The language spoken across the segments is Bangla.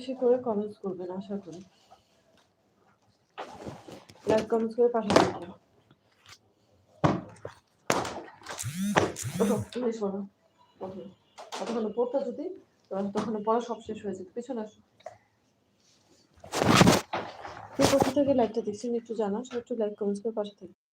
বেশি করে কমেন্টস করবেন, আশা করি। লাইক কমেন্টস করে পাশে থাকবেন। কতক্ষণ পড়তো যদি তখন পড়া সব শেষ হয়ে যেত পিছনে আসো। কোথা থেকে লাইকটা দেখছেন, একটু জানাস একটু লাইক কমেন্টস করে পাশে থাকবে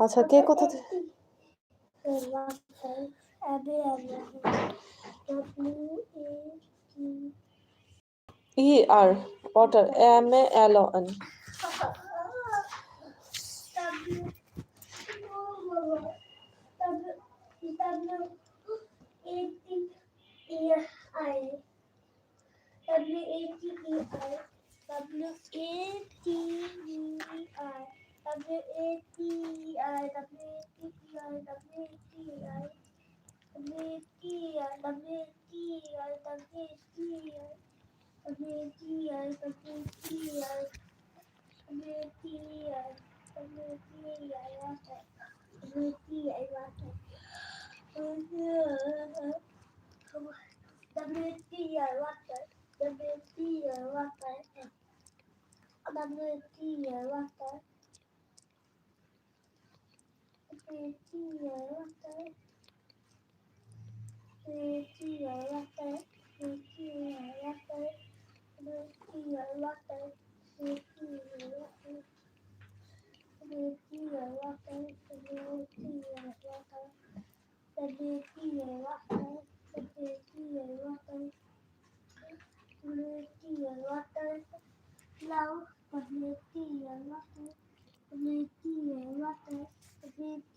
আচ্ছা কে কোথা থেকে? E R water M A L O N W A T E I W A T E I WT, water. Love, but let's see your water, let's see your water, let's see